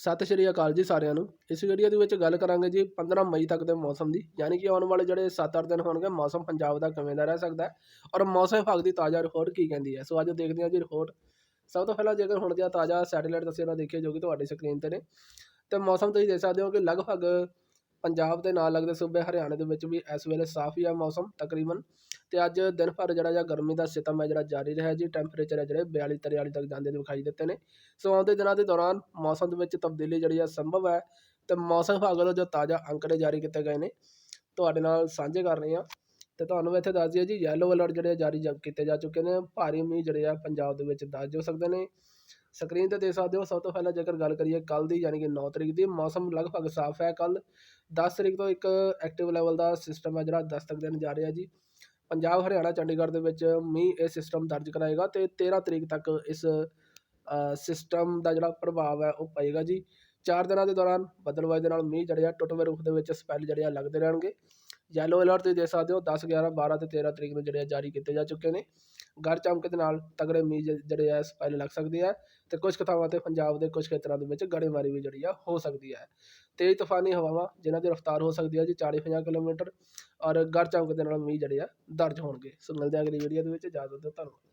ਸਤਿ ਸ਼੍ਰੀ ਅਕਾਲ ਜੀ ਸਾਰਿਆਂ ਨੂੰ। ਇਸ ਵੀਡੀਓ ਦੇ ਵਿੱਚ ਗੱਲ ਕਰਾਂਗੇ ਜੀ 15 ਮਈ ਤੱਕ ਦੇ ਮੌਸਮ ਦੀ, ਯਾਨੀ ਕਿ ਆਉਣ ਵਾਲੇ ਜਿਹੜੇ 7-8 ਦਿਨ ਹੋਣਗੇ, ਮੌਸਮ ਪੰਜਾਬ ਦਾ ਕਿਵੇਂ ਦਾ ਰਹਿ ਸਕਦਾ ਹੈ ਔਰ ਮੌਸਮ ਵਿਭਾਗ ਦੀ ਤਾਜ਼ਾ ਰਿਪੋਰਟ ਕੀ ਕਹਿੰਦੀ ਹੈ। ਸੋ ਅੱਜ ਦੇਖਦੇ ਹਾਂ ਜੀ ਰਿਪੋਰਟ। ਸਭ ਤੋਂ ਪਹਿਲਾਂ ਜੇਕਰ ਹੁਣ ਦੀਆਂ ਤਾਜ਼ਾ ਸੈਟੇਲਾਈਟ ਤਸਵੀਰਾਂ ਦੇਖੀਏ ਜੋ ਕਿ ਤੁਹਾਡੀ ਸਕਰੀਨ ਤੇ ਨੇ। ਤੇ ਮੌਸਮ ਤੁਸੀਂ ਦੇਖ ਸਕਦੇ ਹੋ ਕਿ ਲਗਭਗ ਪੰਜਾਬ ਦੇ ਨਾਲ ਲੱਗਦੇ ਸੂਬੇ ਹਰਿਆਣੇ ਦੇ ਵਿੱਚ ਵੀ ਇਸ ਵੇਲੇ ਸਾਫ਼ ਹੀ ਆ ਮੌਸਮ ਤਕਰੀਬਨ ਤੇ ਅੱਜ ਦਿਨ ਭਰ ਜਿਹੜਾ ਜਾਂ ਗਰਮੀ ਦਾ ਸਿਤਮ ਹੈ ਜਿਹੜਾ ਜਾਰੀ ਰਿਹਾ ਜੀ ਟੈਂਪਰੇਚਰ ਹੈ ਜਿਹੜੇ 42 43 ਤੱਕ ਜਾਂਦੇ ਦਿਖਾਈ ਦਿੱਤੇ ਨੇ। ਸੋ ਆਉਂਦੇ ਦਿਨਾਂ ਦੇ ਦੌਰਾਨ ਮੌਸਮ ਦੇ ਵਿੱਚ ਤਬਦੀਲੀ ਜਿਹੜੀ ਆ ਸੰਭਵ ਹੈ ਤੇ ਮੌਸਮ ਵਿਭਾਗ ਵੱਲੋਂ ਜੋ ਤਾਜ਼ਾ ਅੰਕੜੇ ਜਾਰੀ ਕੀਤੇ ਗਏ ਨੇ, ਤੁਹਾਡੇ ਨਾਲ ਸਾਂਝੇ ਕਰ ਰਹੇ ਹਾਂ। ਤੇ ਤੁਹਾਨੂੰ ਇੱਥੇ ਦੱਸ ਦਈਏ ਜੀ ਯੈਲੋ ਅਲਰਟ ਜਿਹੜੇ ਆ ਜਾਰੀ ਜ- ਕੀਤੇ ਜਾ ਚੁੱਕੇ ਨੇ, ਭਾਰੀ ਮੀਂਹ ਜਿਹੜੇ ਆ ਪੰਜਾਬ ਦੇ ਵਿੱਚ ਦਰਜ ਹੋ ਸਕਦੇ ਨੇ। ਸਕਰੀਨ ਤੇ ਦੇਖ ਸਕਦੇ ਹੋ, ਸਭ ਤੋਂ ਪਹਿਲਾਂ ਜੇਕਰ ਗੱਲ ਕਰੀਏ ਕੱਲ ਦੀ, ਯਾਨੀ ਕਿ 9 ਤਰੀਕ ਦੀ, ਮੌਸਮ ਲਗਭਗ ਸਾਫ਼ ਹੈ ਕੱਲ 10 ਤਰੀਕ ਤੋਂ ਇੱਕ ਐਕਟਿਵ ਲੈਵਲ ਦਾ ਸਿਸਟਮ ਹੈ ਜਿਹੜਾ ਦਸਤਕ ਦਿਨ ਜਾ ਰਿਹਾ ਜੀ। ਪੰਜਾਬ, ਹਰਿਆਣਾ, ਚੰਡੀਗੜ੍ਹ ਦੇ ਵਿੱਚ ਮੀਂਹ ਇਹ ਸਿਸਟਮ ਦਰਜ ਕਰਾਏਗਾ ਤੇ 13 ਤਰੀਕ ਤੱਕ ਇਸ ਸਿਸਟਮ ਦਾ ਜਿਹੜਾ ਪ੍ਰਭਾਵ ਹੈ ਉਹ ਪਏਗਾ ਜੀ। ਚਾਰ ਦਿਨਾਂ ਦੇ ਦੌਰਾਨ ਬੱਦਲਵਾਈ ਦੇ ਨਾਲ ਮੀਂਹ ਜਿਹੜੇ ਆ, ਟੁੱਟਵੇਂ ਰੂਪ ਦੇ ਵਿੱਚ ਸਪੈਲ ਜਿਹੜੇ ਆ ਲੱਗਦੇ ਰਹਿਣਗੇ। ਯੈਲੋ ਅਲਰਟ ਤੁਸੀਂ ਦੇਖ ਸਕਦੇ ਹੋ 10 11 12 ਤੇ 13 ਤਰੀਕ ਨੂੰ ਜਿਹੜੇ ਆ ਜਾਰੀ ਕੀਤੇ ਜਾ ਚੁੱਕੇ ਨੇ। ਗਰ ਚਮਕ ਦੇ ਨਾਲ ਤਗੜੇ ਮੀਂਹ ਜਿਹੜੇ ਆ ਸਪੈਲ ਲੱਗ ਸਕਦੇ ਆ ਤੇ ਕੁਝ ਥਾਵਾਂ ਤੇ ਪੰਜਾਬ ਦੇ ਕੁਝ ਖੇਤਰਾਂ ਦੇ ਵਿੱਚ ਗੜੇਮਾਰੀ ਵੀ ਜਿਹੜੀ ਆ ਹੋ ਸਕਦੀ ਹੈ ਤੇਜ਼ ਤੂਫਾਨੀ ਹਵਾਵਾਂ ਜਿਨ੍ਹਾਂ ਦੀ ਰਫ਼ਤਾਰ ਹੋ ਸਕਦੀ ਹੈ ਜੀ 40 50 ਕਿਲੋਮੀਟਰ ਔਰ ਗਰ ਚਮਕ ਦੇ ਨਾਲ ਮੀਂਹ ਜਿਹੜੇ ਆ ਦਰਜ ਹੋਣਗੇ। ਸੋ ਮਿਲਦੇ ਆ ਅਗਲੀ ਵੀਡੀਓ ਦੇ ਵਿੱਚ। ਇਜਾਜ਼ਤ ਦਿਓ, ਧੰਨਵਾਦ।